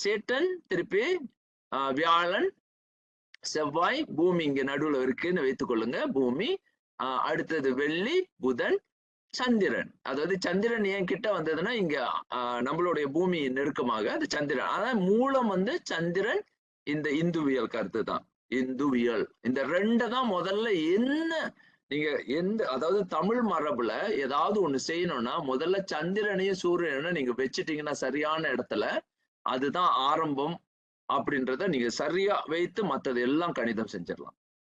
Satan திருப்பி வியாழன் செவ்வாய் பூமி இங்க நடுவுல இருக்குன்னு வைத்துக் கொள்ளுங்க. பூமி ஆஹ், அடுத்தது வெள்ளி புதன் சந்திரன். அதாவது சந்திரன் ஏன் கிட்ட வந்ததுன்னா இங்க நம்மளுடைய பூமி நெருக்கமாக அது சந்திரன். ஆனா மூலம் வந்து சந்திரன் இந்த இந்துவியல் கருத்து தான். இந்துவியல். இந்த ரெண்டை தான் முதல்ல என்ன நீங்க எந்த அதாவது தமிழ் மரபுல ஏதாவது ஒண்ணு செய்யணும்னா முதல்ல சந்திரனையும் சூரியனையும் நீங்க வச்சிட்டீங்கன்னா சரியான இடத்துல அதுதான் ஆரம்பம் அப்படின்றத நீங்க சரியா வைத்து மற்றது எல்லாம் கணிதம் செஞ்சிடலாம்.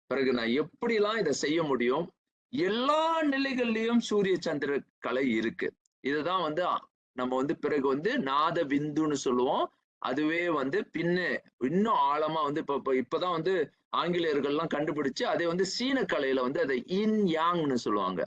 பிறகு நான் எப்படிலாம் இதை செய்ய முடியும்? எல்லா நிலைகள்லயும் சூரிய சந்திர கலை இருக்கு. இதுதான் வந்து நம்ம வந்து பிறகு வந்து நாத விந்துன்னு சொல்லுவோம். அதுவே வந்து பின்னு இன்னும் ஆழமா வந்து இப்ப இப்பதான் வந்து ஆங்கிலேயர்கள்லாம் கண்டுபிடிச்சு அதே வந்து சீன கலையில வந்து அதை இன் யாங்னு சொல்லுவாங்க.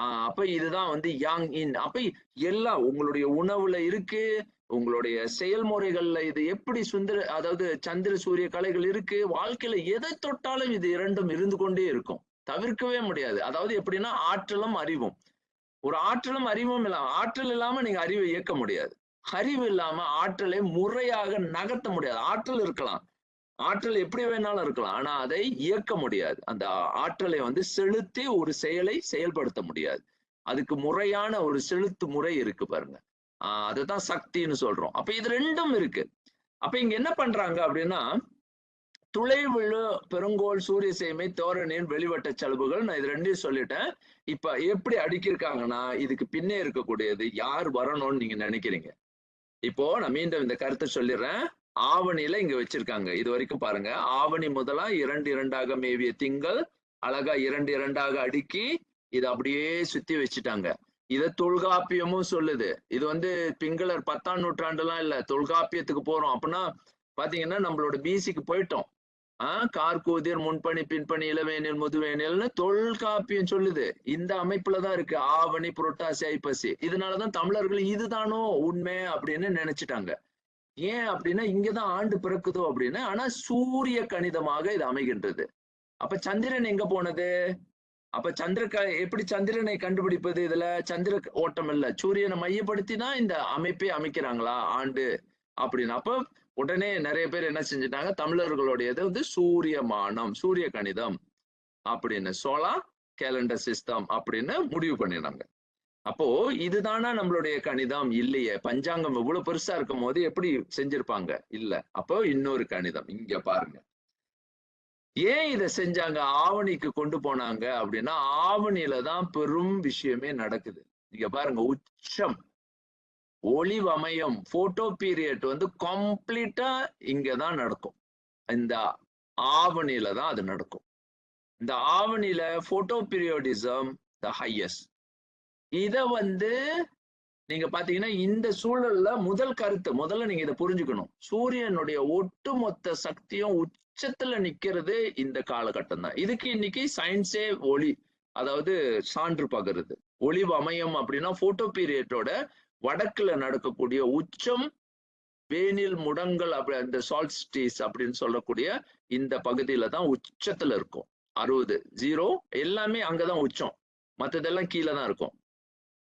ஆஹ் அப்ப இதுதான் வந்து யாங் இன் அப்ப எல்லாம் உங்களுடைய உணவுல இருக்கு. உங்களுடைய செயல்முறைகள்ல இது எப்படி சுந்தர அதாவது சந்திர சூரிய கலைகள் இருக்கு வாழ்க்கையில எதை தொட்டாலும் இது இரண்டும் இருந்து கொண்டே இருக்கும். தவிர்க்கவே முடியாது. அதாவது எப்படின்னா ஆற்றலும் அறிவும். ஒரு ஆற்றலும் அறிவும் இல்லாம ஆற்றல் இல்லாம நீங்க அறிவை இயக்க முடியாது. அறிவு இல்லாம ஆற்றலை முறையாக நகர்த்த முடியாது. ஆற்றல் இருக்கலாம். ஆற்றல் எப்படி வேணாலும் இருக்கலாம். ஆனா அதை இயக்க முடியாது. அந்த ஆற்றலை வந்து செலுத்தி ஒரு செயலை செயல்படுத்த முடியாது. அதுக்கு முறையான ஒரு செலுத்து முறை இருக்கு பாருங்க. அதுதான் சக்தின்னு சொல்றோம். அப்ப இது ரெண்டும் இருக்கு. அப்ப இங்க என்ன பண்றாங்க அப்படின்னா துளை விழு பெருங்கோள் சூரிய சேமை தோரணின் வெளிவட்ட செலவுகள் நான் இது ரெண்டையும் சொல்லிட்டேன். இப்ப எப்படி அடுக்கியிருக்காங்கன்னா இதுக்கு பின்னே இருக்கக்கூடியது யார் வரணும்னு நீங்க நினைக்கிறீங்க? இப்போ நான் மீண்டும் இந்த கருத்தை சொல்லிடுறேன். ஆவணியில இங்க வச்சிருக்காங்க. இது வரைக்கும் பாருங்க. ஆவணி முதலா இரண்டு இரண்டாக மேவிய திங்கள் அழகா இரண்டு இரண்டாக அடுக்கி இதை அப்படியே சுத்தி வச்சுட்டாங்க. இத தொல்காப்பியமும் சொல்லுது. இது வந்து பிங்களர் பத்தாம் நூற்றாண்டுலாம் இல்ல தொல்காப்பியத்துக்கு போறோம். அப்படின்னா பாத்தீங்கன்னா நம்மளோட பிசிக்கு போயிட்டோம். ஆஹ் கார்கூதிர் முன்பணி பின்பணி இளவேனில் முதுவேனில்னு தொல்காப்பியம் சொல்லுது. இந்த அமைப்புலதான் இருக்கு. ஆவணி புரட்டாசி ஐப்பசி. இதனாலதான் தமிழர்கள் இதுதானோ உண்மை அப்படின்னு நினைச்சிட்டாங்க. ஏன் அப்படின்னா இங்கதான் ஆண்டு பிறக்குதோ அப்படின்னு. ஆனா சூரிய கணிதமாக இது அமைகின்றது. அப்ப சந்திரன் எங்க போனது? அப்ப சந்திர எப்படி சந்திரனை கண்டுபிடிப்பது? இதுல சந்திர ஓட்டம் இல்ல. சூரியனை மையப்படுத்தி தான் இந்த அமைப்பை அமைக்கிறாங்களா? ஆண்டு அப்படின்னு. அப்ப உடனே நிறைய பேர் என்ன செஞ்சுட்டாங்க? தமிழர்களுடையது வந்து சூரியமானம் சூரிய கணிதம் அப்படின்னு. சோலா கேலண்டர் சிஸ்டம் அப்படின்னு முடிவு பண்ணினாங்க அப்போ இதுதானா நம்மளுடைய கணிதம்? இல்லையே. பஞ்சாங்கம் இவ்வளவு பெருசா இருக்கும் போது எப்படி செஞ்சிருப்பாங்க? இல்ல. அப்போ இன்னொரு கணிதம். இங்க பாருங்க. ஏன் இதை செஞ்சாங்க? ஆவணிக்கு கொண்டு போனாங்க அப்படின்னா ஆவணியில தான் பெரும் விஷயமே நடக்குது. நீங்க பாருங்க உச்சம். ஒளிவமயம் போட்டோ பீரியட் வந்து கம்ப்ளீட்டா இங்கதான் நடக்கும். இந்த ஆவணியில தான் அது நடக்கும். இந்த ஆவணியில போட்டோ பீரியோடிசம் த ஹையஸ்ட் இத வந்து நீங்க பாத்தீங்கன்னா இந்த சூழல்ல முதல் கருத்து முதல்ல நீங்க இதை புரிஞ்சுக்கணும். சூரியனுடைய ஒட்டுமொத்த சக்தியும் உச்சத்துல நிக்கிறது இந்த காலகட்டம் தான் இதுக்கு இன்னைக்கு சயின்ஸே ஒளி அதாவது சான்று பகருது. ஒளிவு அமையம் அப்படின்னா போட்டோ பீரியட்டோட வடக்குல நடக்கக்கூடிய உச்சம் வேனில் முடங்கல் அப்படி அந்த சால்ஸ்டீஸ் அப்படின்னு சொல்லக்கூடிய இந்த பகுதியில தான் உச்சத்துல இருக்கும். அறுபது ஜீரோ எல்லாமே அங்கதான் உச்சம். மத்ததெல்லாம் கீழே தான் இருக்கும்.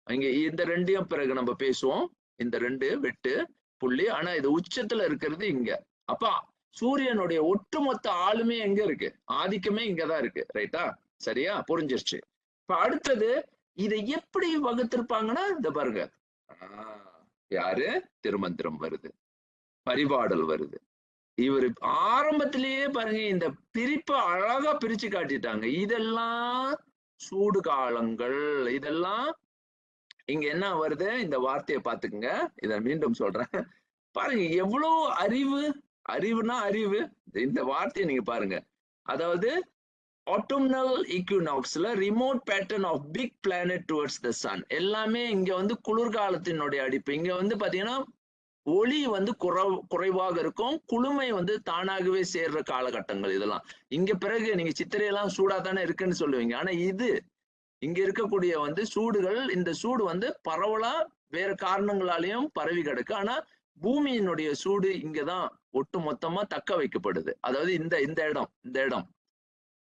இங்க இந்த ரெண்டையும் பிறகு நம்ம பேசுவோம். இந்த ரெண்டு வெட்டு புள்ளி ஆனா இது உச்சத்துல இருக்கிறது இங்க. அப்ப சூரியனுடைய ஒட்டுமொத்த ஆளுமே எங்க இருக்கு? ஆதிக்கமே இங்கதான் இருக்கு. ரைட்டா? சரியா? புரிஞ்சிருச்சு. இப்ப அடுத்தது இதை எப்படி வகுத்திருப்பாங்கன்னா இந்த பாருங்க. யாரு? திருமந்திரம் வருது. பரிபாடல் வருது. இவர் ஆரம்பத்திலேயே பாருங்க இந்த பிரிப்பை அழகா பிரிச்சு காட்டிட்டாங்க. இதெல்லாம் சூடு காலங்கள். இதெல்லாம் இங்க என்ன வருது? இந்த வார்த்தையை பாத்துக்குங்க இத மீண்டும் சொல்றேன். பாருங்க எவ்வளவு அறிவு அறிவுனா அறிவு. இந்த வார்த்தையை நீங்க பாருங்க. அதாவது autumnal ஈக்யூனாக்ஸ்ல remote pattern of big planet towards the sun எல்லாமே இங்க வந்து குளிர்காலத்தினுடைய அடிப்பு. இங்க வந்து பாத்தீங்கன்னா ஒளி வந்து குறை குறைவாக இருக்கும். குளுமை வந்து தானாகவே சேர்ற காலகட்டங்கள் இதெல்லாம். இங்க பிறகு நீங்க சித்திரையெல்லாம் சூடா தானே இருக்குன்னு சொல்லுவீங்க. ஆனா இது இங்க இருக்கக்கூடிய வந்து சூடுகள் இந்த சூடு வந்து பரவலா வேற காரணங்களாலையும் பரவி கிடக்கு. ஆனா பூமியினுடைய சூடு இங்கதான் ஒட்டு மொத்தமா தக்க வைக்கப்படுது. அதாவது இந்த இந்த இடம் இந்த இடம்.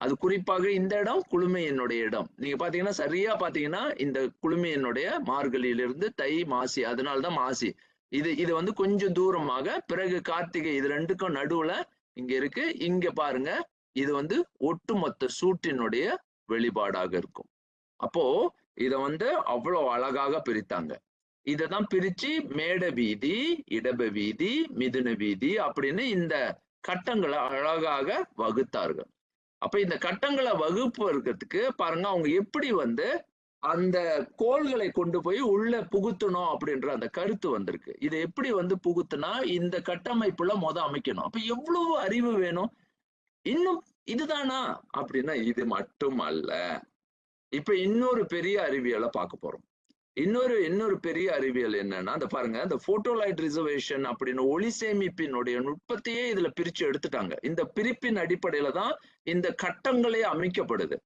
அது குறிப்பாக இந்த இடம் குளுமையினுடைய இடம். நீங்க பாத்தீங்கன்னா சரியா பாத்தீங்கன்னா இந்த குளுமையினுடைய மார்கழியிலிருந்து தை மாசி அதனாலதான் மாசி. இது இது வந்து கொஞ்சம் தூரமாக பிறகு கார்த்திகை இது ரெண்டுக்கும் நடுவுல இங்க இருக்கு. இங்க பாருங்க இது வந்து ஒட்டுமொத்த சூட்டினுடைய வெளிப்பாடாக இருக்கும். அப்போ இத வந்து அவ்வளவு அழகாக பிரித்தாங்க. இததான் பிரிச்சு மேட வீதி இடப வீதி மிதுன வீதி அப்படின்னு இந்த கட்டங்களை அழகாக வகுத்தார்கள். அப்ப இந்த கட்டங்களை வகுப்பு இருக்கிறதுக்கு பாருங்க அவங்க எப்படி வந்து அந்த கோள்களை கொண்டு போய் உள்ள புகுத்தணும் அப்படின்ற அந்த கருத்து வந்திருக்கு. இதை எப்படி வந்து புகுத்துனா இந்த கட்டமைப்புல முத அமைக்கணும். அப்ப எவ்வளவு அறிவு வேணும்? இன்னும் இதுதானா? அப்படின்னா இது மட்டும் அல்ல இப்ப இன்னொரு பெரிய அறிவியலை பார்க்க போறோம். இன்னொரு இன்னொரு பெரிய அறிவியல் என்னன்னா அந்த பாருங்க அந்த போட்டோலைட் ரிசர்வேஷன் அப்படின்னு ஒளி சேமிப்பினுடைய நுட்பத்தையே இதுல பிரிச்சு எடுத்துட்டாங்க. இந்த பிரிப்பின் அடிப்படையில தான் இந்த கட்டங்களே அமைக்கப்படுது.